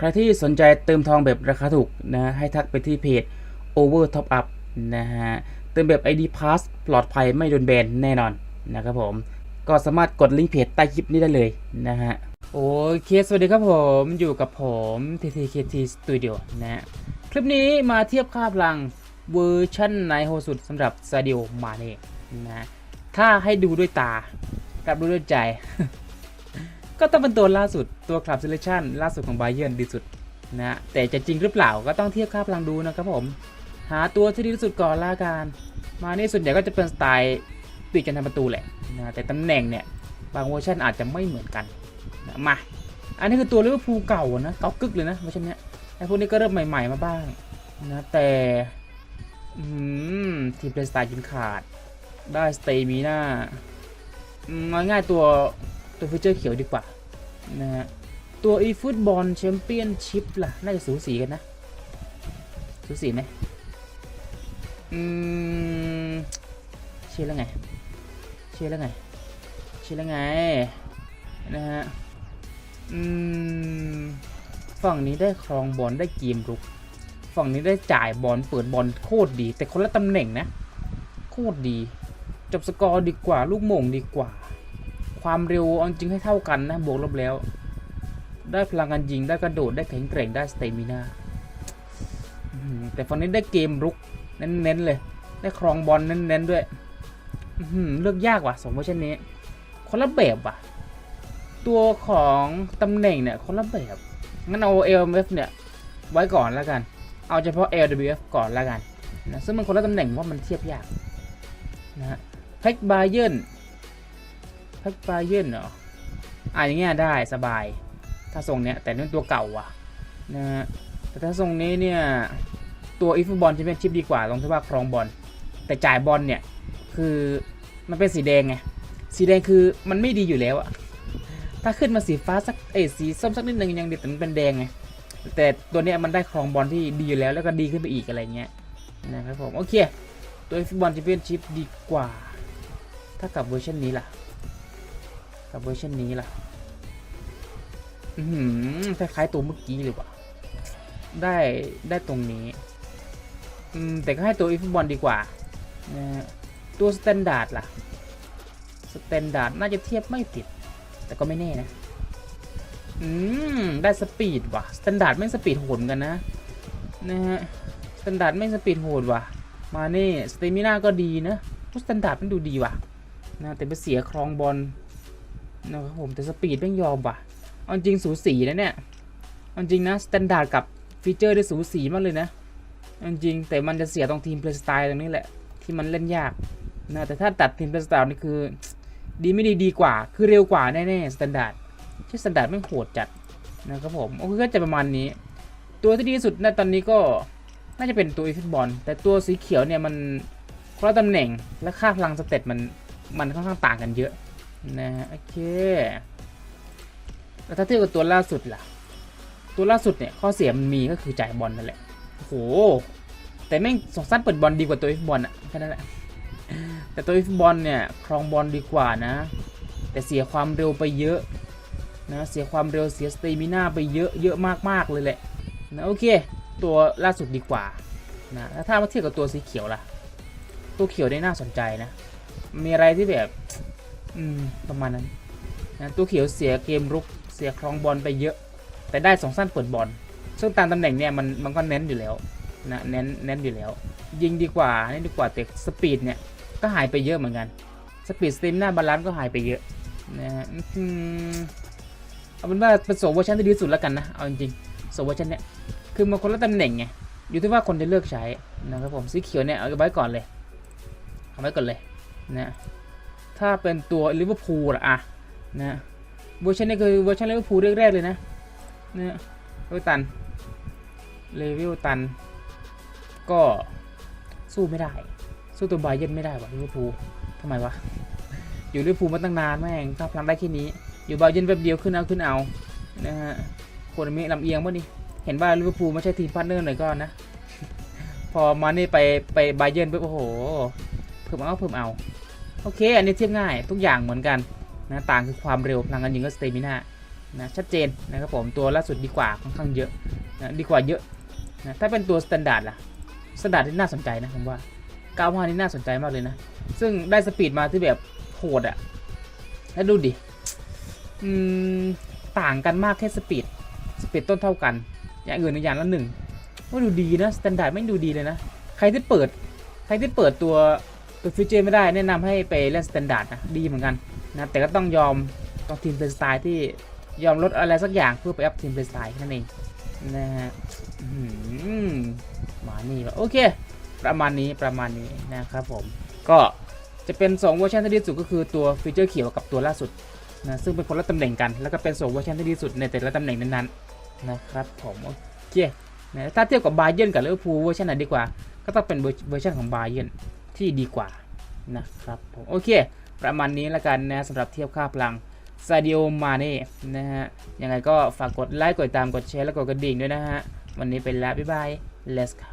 ใครที่สนใจเติมทองแบบราคาถูกนะให้ทักไปที่เพจ Over Top Up นะฮะเติมแบบ ID Pass ปลอดภัยไม่โดนแบนแน่นอนนะครับผม ก็สามารถกดลิงก์เพจใต้คลิปนี้ได้เลยนะฮะโอเค สวัสดีครับผมอยู่กับผม TTKT Studio นะฮะคลิปนี้มาเทียบค่าพลังเวอร์ชันไหนโหสุดสำหรับซาดิโอมาเน่นะฮะถ้าให้ดูด้วยตา กับดูด้วยใจ ก็ต้องเป็นตัวล่าสุดตัวคลับเซเลชันล่าสุดของไบเย r n ดีสุดนะแต่จะจริงหรือเปล่าก็ต้องเทียบค่าพลังดูนะครับผม หาตัวที่ดีที่สุดก่อนละกันมานี่ส่วนใหญ่ก็จะเป็นสไตล์ปีกกันทำประตูแหละนะแต่ตำแหน่งเนี่ยบางเวอร์ชันอาจจะไม่เหมือนกันนะมา อันนี้คือตัวลิเวอร์พูลเก่านะเก่ากึกเลยนะเวอร์ชันเนี้ยไอ้พวกนี้ก็เริ่มใหม่ๆมาบ้างนะแต่ทีมเพลย์สไตล์กินขาด ได้สเตมีน่าอืมเอาง่ายๆตัว ตัวฟีเจอร์เขียวดีกว่านะฮะตัว e ฟุตบอลแชมเปี้ยนชิพล่ะ น่าจะสูสีกันนะ สูสีไหมอืมเชื่อแล้วไง เชื่อแล้วไง เชื่อแล้วไง นะฮะ อืม ฝั่งนี้ได้ครองบอลได้เกมรุก ฝั่งนี้ได้จ่ายบอลเปิดบอลโคตรดี แต่คนละตำแหน่งนะ โคตรดี จบสกอร์ดีกว่า ลูกโมงดีกว่า ความเร็วเอาจริงให้เท่ากันนะบวกลบแล้ว ได้พลังการยิงได้กระโดดได้แข็งแกร่งได้สเตมินาแต่ฝั่งนี้ได้เกมรุกเน้นๆเลย ได้ครองบอลเน้นๆด้วยเลือกยากว่ะสองเวอร์ชันนี้ คนละแบบว่ะ ตัวของตำแหน่งเนี่ยคนละแบบงั้นเอา LMF เนี่ยไว้ก่อนแล้วกัน เอาเฉพาะ LWF ก่อนแล้วกันนะซึ่งมันคนละตำแหน่งว่ามันเทียบยากนะฮะแพ็กบาเยน พ็กบาเยนเหรออ่าอย่างเงี้ยได้สบาย ถ้าทรงเนี้ยแต่นั่ตัวเก่าว่ะนะฮะแต่ถ้าทรงนี้เนี่ยตัวอีฟบอลจะเป็นชิปดีกว่าตรงที่ว่าครองบอลแต่จ่ายบอลเนี่ยคือมันเป็นสีแดงไงสีแดงคือมันไม่ดีอยู่แล้วอะถ้าขึ้นมาสีฟ้าสักเอยสีส้มสักนิดนึงยังดีแต่มันเป็นแดงไงแต่ตัวเนี้ยมันได้ครองบอลที่ดีอยู่แล้วแล้วก็ดีขึ้นไปอีกอะไรเงี้ยนะครับผมโอเค ตัวฟุตบอลแชมเปี้ยนชิพดีกว่า ถ้ากับเวอร์ชันนี้ล่ะ กับเวอร์ชันนี้ล่ะ อือหือคล้ายๆตัวเมื่อกี้เลยว่ะ ได้ได้ตรงนี้ อืม แต่ก็ให้ตัวอีฟบอลดีกว่า ตัวสแตนดาร์ดล่ะ สแตนดาร์ดน่าจะเทียบไม่ติด แต่ก็ไม่แน่นะ อืม ได้สปีดว่ะ สแตนดาร์ดไม่สปีดโหดกันนะ นะฮะ สแตนดาร์ดไม่สปีดโหดว่ะ มาเน่ สเตมิน่าก็ดีนะสแตนดาร์ดมันดูดีว่ะนะแต่ไปเสียครองบอล นะครับผมแต่สปีดไม่งยอมว่ะเอาจริงสูสีนะเนี่ยเอาจริงนะสแตนดาร์ดกับฟีเจอร์ได้สูสีมากเลยนะเอาจริงแต่มันจะเสียตรงทีมเพลย์สไตล์ตรงนี้แหละที่มันเล่นยากนะแต่ถ้าตัดทีมเพลย์สไตล์นี่คือ ดีไม่ดีดีกว่า คือเร็วกว่าแน่ๆสแตนดาร์ดใช่สแตนดาร์ดไม่โหดจัดนะครับผมโอเคก็จะประมาณนี้ ตัวที่ดีที่สุดในตอนนี้ก็น่าจะเป็นตัวอีฟิตบอลแต่ตัวสีเขียวเนี่ยมันคนละตำแหน่งและค่าพลังสเตตมันมันค่อนข้างต่างกันเยอะ นะโอเคแล้วถ้าเทียบกับตัวล่าสุดล่ะ ตัวล่าสุดเนี่ยข้อเสียมันมีก็คือจ่ายบอลนั่นแหละโอ้โหแต่แม่งสองสั้นเปิดบอลดีกว่าตัวอีฟิตบอลอะแค่นั้นแหละแต่ตัวอีฟิตบอลเนี่ยครองบอลดีกว่านะ แต่เสียความเร็วไปเยอะนะเสียความเร็วเสียสเตมิน่าไปเยอะเยอะมากๆเลยแหละนะโอเค ตัวล่าสุดดีกว่านะแล้วถ้ามาเทียบกับตัวสีเขียวล่ะ ตัวเขียวได้น่าสนใจนะ มีอะไรที่แบบ อืม ประมาณนั้นนะตัวเขียวเสียเกมรุกเสียครองบอลไปเยอะ แต่ได้สองสั้นเปิดบอลซึ่งตามตำแหน่งเนี่ยมันมันก็เน้นอยู่แล้วนะเน้นเน้นอยู่แล้ว ยิงดีกว่านี่ดีกว่าแต่สปีดเนี่ยก็หายไปเยอะเหมือนกันสปีดสเตมหน้าบาลานซ์ก็หายไปเยอะนะฮะอืมเอาเป็นว่าเป็นโซเวอร์ชันที่ดีสุดแล้วกันนะเอาจริงๆโซเวอร์ชันเนี่ยคือมันคนละตำแหน่งไงอยู่ที่ว่าคนจะเลือกใช้นะครับผมสีเขียวเนี่ยเอาไว้ก่อนเลยเอาไว้ก่อนเลยนะ ถ้าเป็นตัวลิเวอร์พูลอะนะเวอร์ชันนี้คือเวอร์ชันลิเวอร์พูลแรกๆเลยนะเนี่ยเลเวลตันเลเวลตัน ก็สู้ไม่ได้ สู้ตัวไบเยนไม่ได้วะลิเวอร์พูลทำไมวะ อยู่ลิเวอร์พูลมาตั้งนานแม่งถ้าพลังได้แค่นี้ อยู่ไบเยนแป๊บเดียวขึ้นเอาขึ้นเอานะฮะคนมีลำเอียงป่ะนี่เห็นว่าลิเวอร์พูลไม่ใช่ทีมพาร์ทเนอร์หน่อยก็นะ พอมานี่ไปไปไบเยนปุ๊บโอ้โหเพิ่มเอาเพิ่มเอา โอเค อันนี้เทียบง่ายทุกอย่างเหมือนกันนะต่างคือความเร็วพลังการยิงก็สเตมิน่านะชัดเจนนะครับผมตัวล่าสุดดีกว่าค่อนข้างเยอะนะดีกว่าเยอะนะถ้าเป็นตัวสแตนดาร์ดล่ะสแตนดาร์ดที่น่าสนใจนะผมว่า95นี่น่าสนใจมากเลยนะ ซึ่งได้สปีดมาที่แบบโหดอะแล้วดูดิอืมต่างกันมากแค่สปีดสปีดต้นเท่ากัน อย่างอื่นในอย่างละหนึ่งว่าดูดีนะสแตนดาร์ดไม่ดูดีเลยนะ ใครที่เปิด ใครที่เปิดตัว ฟิวเจอร์ไม่ได้แนะนำให้ไปเล่นสแตนดาร์ดนะดีเหมือนกันนะแต่ก็ต้องยอมต้องทีมเป็นสไตล์ที่ยอมลดอะไรสักอย่างเพื่อไปอัพทีมเป็นสไตล์นั่นเองนะฮะมานี่วะโอเค ประมาณนี้ประมาณนี้นะครับผม ก็จะเป็น 2 เวอร์ชันที่ดีสุดก็คือตัวฟีเจอร์เขียวกับตัวล่าสุดนะซึ่งเป็นคนละตำแหน่งกัน แล้วก็เป็น 2 เวอร์ชันที่ดีสุดในแต่ละตำแหน่งนั้นๆนะครับผมโอเคนะถ้าเทียบกับบาเย r n กับลิเวอร์พูลเวอร์ชันไหนดีกว่า ก็ต้องเป็นเวอร์ชันของบาเย r n ที่ดีกว่านะครับผมโอเค ประมาณนี้แล้วกันนะสำหรับเทียบค่าพลังซาดิโอมาเน่นะฮะยังไงก็ฝากกดไลค์กดติดตามกดแชร์และกดกระดิ่งด้วยนะฮะ วันนี้เป็นแล้วบ๊ายบาย let's go